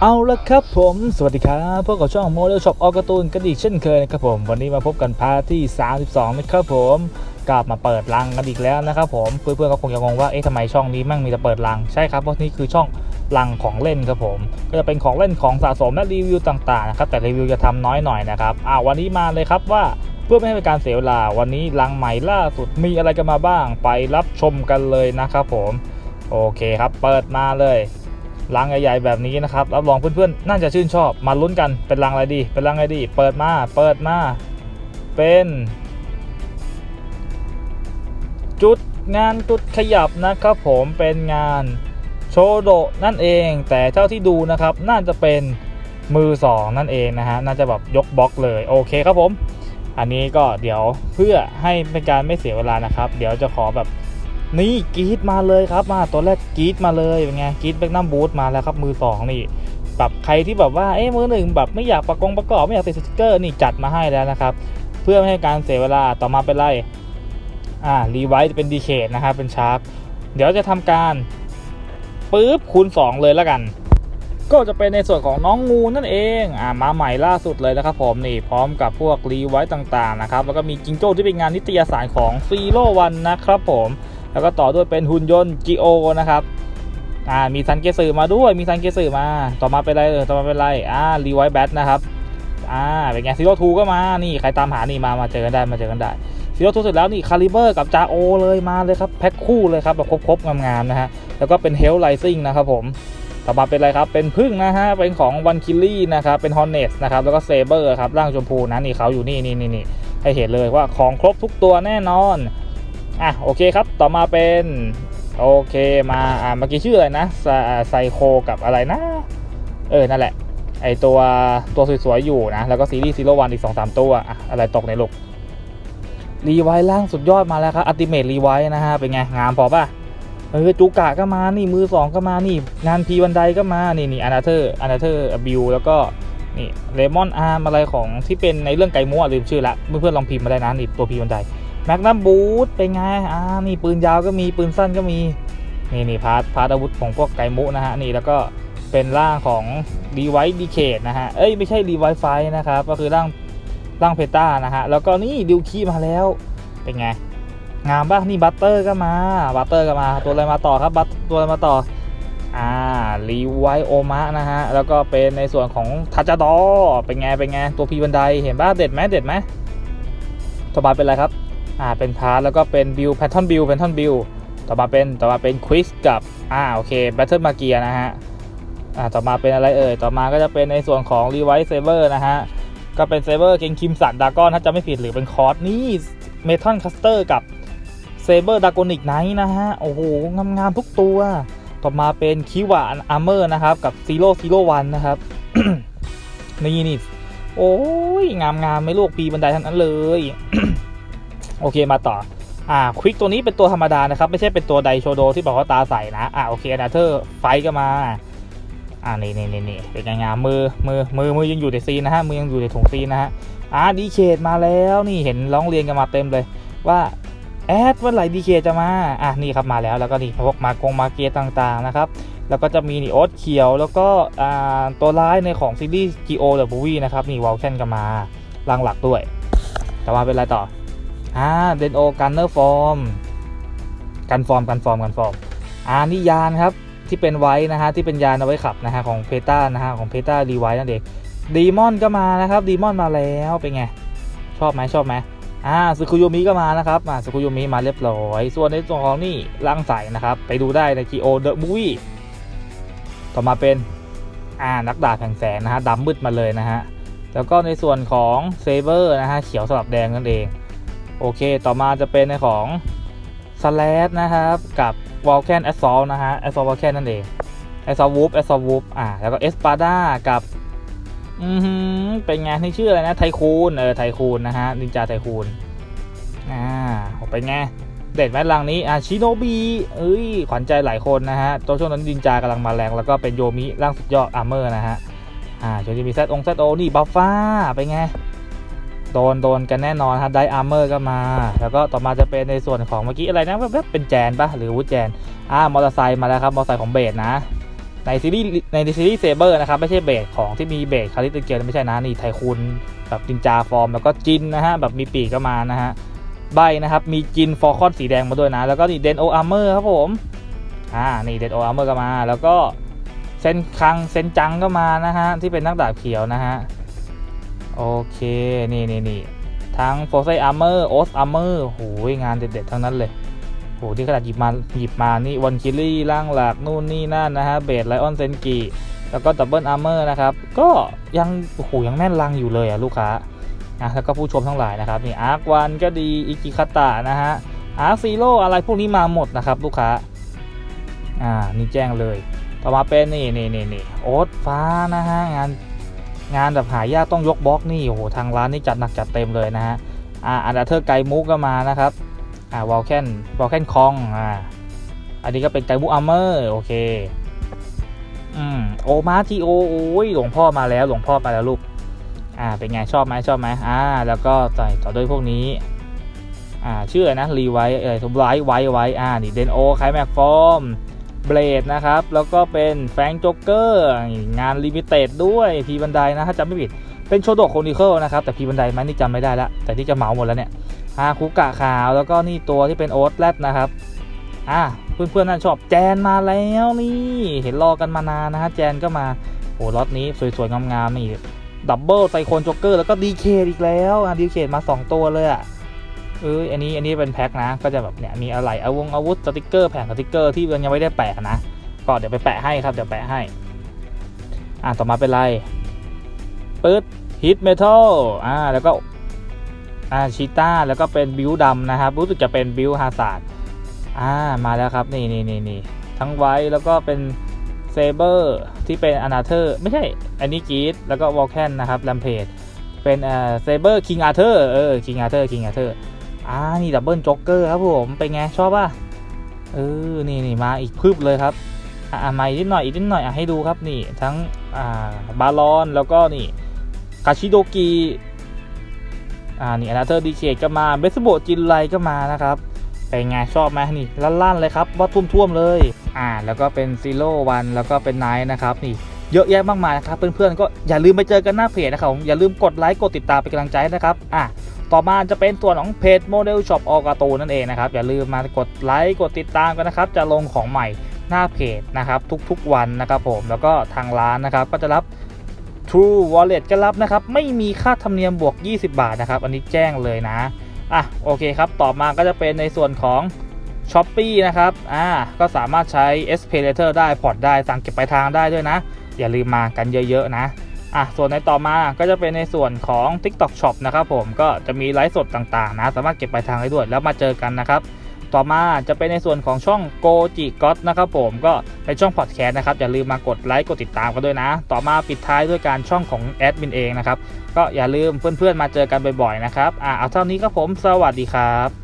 เอาละครับผมสวัสดีครับพวกกับช่องโมเดลช็อปออการ์ตูนกันอีกเช่นเคยนะครับผม วันนี้มาพบกันพาร์ทที่ 32นะครับผมกลับมาเปิดรังกันอีกแล้วนะครับผมเพื่อนๆก็คงจะงงว่าเอ๊ะทำไมช่องนี้มั่งมีแต่เปิดรังใช่ครับเพราะนี่คือช่องรังของเล่นครับผม ก็จะเป็นของเล่นของสะสมและรีวิวต่างๆนะครับแต่รีวิวจะทำน้อยหน่อยนะครับอ่าวันนี้มาเลยครับว่าเพื่อไม่ให้เป็นการเสียเวลาวันนี้รังใหม่ล่าสุดมีอะไรกันมาบ้าง ไปรับชมกันเลยนะครับผม โอเคครับเปิดมาเลย รังใหญ่ๆแบบนี้นะครับรับรองเพื่อนๆ น่าจะชื่นชอบ มาลุ้นกันเป็นรังอะไรดี เป็นรังอะไรดี เปิดมา เปิดมา เป็น จุดงานจุดขยับนะครับผมเป็นงานโชโดนั่นเอง แต่เท่าที่ดูนะครับ น่าจะเป็นมือสองนั่นเองนะฮะ น่าจะแบบยกบล็อกเลย โอเคครับผม อันนี้ก็เดี๋ยวเพื่อให้เป็นการไม่เสียเวลานะครับ เดี๋ยวจะขอแบบ นี่กรีดมาเลยครับมาตัวแรกกรีดมาเลยเป็นไงกรีดแบกนัมบูทมาแล้วครับมือสองนี่แบบใครที่แบบว่าเอ้มือหนึ่งแบบไม่อยากประกงประกอบไม่อยากติดสติกเกอร์นี่จัดมาให้แล้วนะครับ เพื่อไม่ให้การเสียเวลาต่อมาเป็นไรอ่ารีไวซ์เป็นดีเคทนะครับเป็นชาร์ปเดี๋ยวจะทำการปุ๊บคูณ 2 เลยแล้วกัน ก็จะเป็นในส่วนของน้องงูนั่นเองอ่ามาใหม่ล่าสุดเลยนะครับผมนี่พร้อมกับพวกรีไวซ์ต่างๆนะครับแล้วก็มีจิงโจ้ที่เป็นงานนิตยสารของซีโร่วันนะครับผม แล้วก็ต่อด้วยเป็นหุ่นยนต์จิโอนะครับอ่ามีซันเกสึมาด้วยมีซันเกสึมา ต่อมาเป็นอะไรเออต่อมาเป็นอะไรอ่ารีไวท์แบทนะครับอ่าเป็นไงซีโร่ทูก็มานี่ใครตามหานี่มามาเจอกันได้มาเจอกันได้ซีโร่ทูเสร็จแล้วนี่คาลิเบอร์กับจาโอเลยมาเลยครับแพ็คคู่เลยครับแบบครบๆงามๆนะฮะแล้วก็เป็นเฮลไลซิงนะครับผมต่อมาเป็นอะไรครับ เป็นพึ่งนะฮะ เป็นของวันคิลลี่นะครับ เป็นฮอนเนสนะครับ แล้วก็เซเบอร์ครับ ร่างชมพูนะนี่เขาอยู่นี่นี่นี่นี่ให้เห็นเลยว่าของครบทุกตัวแน่นอน อะโอเคครับต่อมาเป็นโอเคมาอ่าเมื่อกี้ชื่ออะไรนะไซโคกับอะไรนะ เออ นั่นแหละ ไอตัวตัวสวยๆอยู่นะ แล้วก็ซีรีส์ซีโร่วันอีกสองสามตัวอะอะไรตกในลูกรีไวล่างสุดยอดมาแล้วครับอัติเมทรีไวนะฮะ เป็นไง งามพอป่ะเออจูกะก็มา นี่มือสองก็มานี่ งานพีวันไดก็มา นี่นี่อนาเธอร์อนาเธอร์บิวแล้วก็นี่เลมอนอาร์มอะไรของที่เป็นในเรื่องไก่มัวลืมชื่อละเพื่อนๆลองพิมพ์มาได้นะนี่ตัวพีวันได แมกนัมบูทเป็นไงอ่านี่ปืนยาวก็มีปืนสั้นก็มี นี่นี่พาร์ทพาร์ทอาวุธของพวกไกมุนะฮะนี่แล้วก็เป็นร่างของรีไวท์ดีเคทนะฮะเอ้ยไม่ใช่รีไวท์ไฟนะครับก็คือร่างร่างเพต้านะฮะแล้วก็นี่ดิวคีมาแล้วเป็นไงงามป่ะนี่บัตเตอร์ก็มาบัตเตอร์ก็มาตัวอะไรมาต่อครับบัตตัวอะไรมาต่ออ่ารีไวท์โอมะนะฮะแล้วก็เป็นในส่วนของทัจจดอเป็นไงเป็นไงตัวพีบันไดเห็นป่ะเด็ดไหมเด็ดไหมต่อมาเป็นไรครับ อ่าเป็นพาร์ทแล้วก็เป็นบิลแพทเทอนบิลแพทเทอนบิลต่อมาเป็นต่อมาเป็นควิสกับอ่าโอเคแบทเทิลมาเกียนะฮะอ่าต่อมาเป็นอะไรเอ่ยต่อมาก็จะเป็นในส่วนของรีไวท์เซเวอร์นะฮะก็เป็นเซเวอร์เกงคิมสันดากอนถ้าจะไม่ผิดหรือเป็นคอร์สนี่เมทัลคัสเตอร์กับเซเบอร์ดากอนิกไนท์นะฮะโอ้โหงามๆทุกตัว ต่อมาเป็นคิวานอาร์เมอร์นะครับกับซีโร่ซีโร่วันนะครับนี่นี่โอ้ยงามๆไม่ลวกปีบันไดทั้งนั้นเลย โอเคมาต่ออ่าควิกตัวนี้เป็นตัวธรรมดานะครับ ไม่ใช่เป็นตัวไดโชโดที่บอกว่าตาใสนะ อ่าโอเคอนาเธอร์ไฟก็มา อ่านี่นี่นี่นี่เป็นไงงามมือมือมือมือยังอยู่ในซีนนะฮะมือยังอยู่ในถุงซีนนะฮะอ่าดีเคทมาแล้วนี่เห็นร้องเรียนกันมาเต็มเลยว่าแอดเมื่อไหร่ดีเคจะมาอะนี่ครับมาแล้วแล้วก็นี่พวกมากงมาเกียต่างๆนะครับแล้วก็จะมีนี่โอ๊ตเขียว แล้วก็อ่าตัวร้ายในของซีรีส์กีโอเดอะบูวี่นะครับนี่วอลแคนก็มาลังหลักด้วย แต่อมาเป็นไรต่อ อ่าเดนโอกันเนอร์ฟอร์มกันฟอร์มกันฟอร์มกันฟอร์มอ่านี่ยานครับที่เป็นไว้นะฮะที่เป็นยานเอาไว้ขับนะฮะของเพต้านะฮะของเพต้ารีไว้นั่นเองดีมอนก็มานะครับดีมอนมาแล้วเป็นไงชอบไหมชอบไหมอ่าสุคุโยมิก็มานะครับอ่าสุคุโยมิมาเรียบร้อย ส่วนในส่วนของนี่ร่างใสนะครับไปดูได้ในคีโอเดอะมูวี่ต่อมาเป็นอ่านักดาบแห่งแสงนะฮะดำมืดมาเลยนะฮะแล้วก็ในส่วนของเซเบอร์นะฮะเขียวสลับแดงนั่นเอง โอเค ต่อมาจะเป็นในของ s l a s นะครับ กับ v o l c a n Assault นะฮะ Assault v o l c a n นั่นเอง Assault Whoop Assault Whoop อ่า แล้วก็ Espada กับ อือหือเป็นไงนี่ชื่ออะไรนะ ไทคูน เออ ไทคูนนะฮะ นินจาไทคูน อ่าเป็นไง เด็ดไหมลังนี้ อ่าชิโนบี เอ้ย ขวัญใจหลายคนนะฮะตัวช่วงนั้นนินจากำลังมาแรง แล้วก็เป็นโยมิร่างสุดยอดอาร์เมอร์นะฮะ อ่าจนจะมีแซดองแซดโอนี่บัฟฟ้า เป็นไง โดนโดนกันแน่นอนครับไดอาร์เมอร์ก็มา แล้วก็ต่อมาจะเป็นในส่วนของเมื่อกี้อะไรนะแว๊บเป็นแจนปะหรือวุฒแจนอ่ามอเตอร์ไซค์มาแล้วครับมอเตอร์ไซค์ของเบสนะ ในซีรีส์ในซีรีส์เซเบอร์นะครับไม่ใช่เบสของที่มีเบสคาริสเกียไม่ใช่นะนี่ไทคูนแบบจินจาฟอร์ม แล้วก็จินนะฮะแบบมีปีกก็มานะฮะใบนะครับมีจินฟอร์คอนสีแดงมาด้วยนะ แล้วก็นี่เดนโออาร์เมอร์ครับผมอ่านี่เดนโออาร์เมอร์ก็มา แล้วก็เซนคังเซนจังก็มานะฮะที่เป็นนักดาบเขียวนะฮะ โอเค นี่นี่นี่ทั้งโฟร์ไซอาร์เมอร์โอสอาร์เมอร์โหยงานเด็ดๆ ทั้งนั้นเลยโหที่ขนาดหยิบมาหยิบมานี่วันคิลี่ร่างหลักนู่นนี่นั่นนะฮะเบสไลออนเซนกิแล้วก็ดับเบิลอาร์เมอร์นะครับ ก็ยังโอ้โหยังแน่นลังอยู่เลยอะลูกค้านะแล้วก็ผู้ชมทั้งหลายนะครับนี่อาร์ควันก็ดีอิกิคาตะนะฮะอาร์ซีโร่อะไรพวกนี้มาหมดนะครับลูกค้าอ่านี่แจ้งเลย ต่อมาเป็นนี่นี่นี่นี่โอ๊ตฟ้านะฮะงาน งานแบบหายากต้องยกบล็อกนี่โอ้โหทางร้านนี่จัดหนักจัดเต็มเลยนะฮะอ่าอันดัเทอร์ไกมุกก็มานะครับอ่าวอลแคนวอลแคนคองอ่าอันนี้ก็เป็นไกมุกอาร์เมอร์โอเคอืมโอมาทีโอโอ้ยหลวงพ่อมาแล้วหลวงพ่อมาแล้วลูกอ่าเป็นไงชอบไหมชอบไหมอ่าแล้วก็ใส่ต่อด้วยพวกนี้อ่าชื่อนะรีไว้เอ่ยทุบไลท์ไว้ไว้อ่านี่เดนโอไคแม็กฟอร์ม เบลดนะครับ แล้วก็เป็นแฟงจ็อกเกอร์งานลิมิเต็ดด้วยพีบันไดนะถ้าจำไม่ผิด เป็นโชโดโคนิเคิลนะครับ แต่พีบันไดมันนี่จำไม่ได้ละแต่ที่จะเหมาหมดแล้วเนี่ยอาคุกะขาวแล้วก็นี่ตัวที่เป็นโอ๊ตแรดนะครับอะเพื่อนๆนั่นชอบแจนมาแล้วนี่เห็นรอกันมานานนะฮะแจนก็มาโอ้ล็อตนี้สวยๆงามๆนี่ดับเบิลไซโคนจ็อกเกอร์แล้วก็ดีเคอีกแล้วอะดีเคมา 2 ตัวเลยอะ เอออันนี้อันนี้เป็นแพ็คนะ ก็จะแบบเนี่ยมีอะไรอาวงอาวุธสติกเกอร์แผงสติกเกอร์ที่ยังไม่ได้แปะนะ ก็เดี๋ยวไปแปะให้ครับเดี๋ยวแปะให้ อะต่อมาเป็นไรปึ๊ดฮิตเมทัลอ่าแล้วก็อ่าชิต้าแล้วก็เป็นบิวดำนะครับรู้สึกจะเป็นบิวฮาซาร์ดอ่ามาแล้วครับนี่นี่นี่นี่ทั้งไว้แล้วก็เป็นเซเบอร์ที่เป็นอนาเธอร์ไม่ใช่อันนี้กีดแล้วก็วอลแคนนะครับแลมเพจเป็นเอ่อเซเบอร์คิงอาเธอร์เออคิงอาเธอร์คิงอาเธอร์ อ่านี่ดับเบิลจ็อกเกอร์ครับผมเป็นไงชอบป่ะเออนี่นี่มาอีกพึบเลยครับอ่ามาอีกนิดหน่อยอีกนิดหน่อยอะให้ดูครับนี่ทั้งอ่าบาลอนแล้วก็นี่คาชิโดกิอ่านี่อนาเธอร์ดีเคก็มาเบสโบจินไลก็มานะครับเป็นไงชอบไหมนี่ลั่นๆเลยครับว่าท่วมๆเลยอ่าแล้วก็เป็นซีโร่วันแล้วก็เป็นไนท์นะครับนี่เยอะแยะมากมายนะครับเพื่อนๆก็อย่าลืมไปเจอกันหน้าเพจนะครับผมอย่าลืมกดไลค์กดติดตามเป็นกำลังใจนะครับอะ ต่อมาจะเป็นตัวของเพจโมเดลช็อปออกาตูนั่นเองนะครับอย่าลืมมากดไลค์กดติดตามกันนะครับ จะลงของใหม่หน้าเพจนะครับ ทุกๆวันนะครับผมแล้วก็ทางร้านนะครับก็จะรับ True Wallet ก็รับนะครับ ไม่มีค่าธรรมเนียมบวก 20 บาทนะครับ อันนี้แจ้งเลยนะอะโอเคครับ ต่อมาก็จะเป็นในส่วนของ s h อ p e e นะครับอ่าก็สามารถใช้ S Pay Later ได้พอร์ตได้สั่งเก็บปลายทางได้ด้วยนะ อย่าลืมมากันเยอะๆนะ อะส่วนในต่อมาก็จะเป็นในส่วนของ TikTok Shop นะครับผมก็จะมีไลฟ์สดต่างๆนะสามารถเก็บปลายทางได้ด้วยแล้วมาเจอกันนะครับต่อมาจะเป็นในส่วนของช่อง Go j i g o t นะครับผมก็เป็นช่องพอดแคสต์นะครับอย่าลืมมากดไลค์กดติดตามกันด้วยนะ ต่อมาปิดท้ายด้วยการช่องของแอดมินเองนะครับก็อย่าลืมเพื่อนๆมาเจอกันบ่อยๆนะครับอ่าเอาเท่านี้ครับผมสวัสดีครับ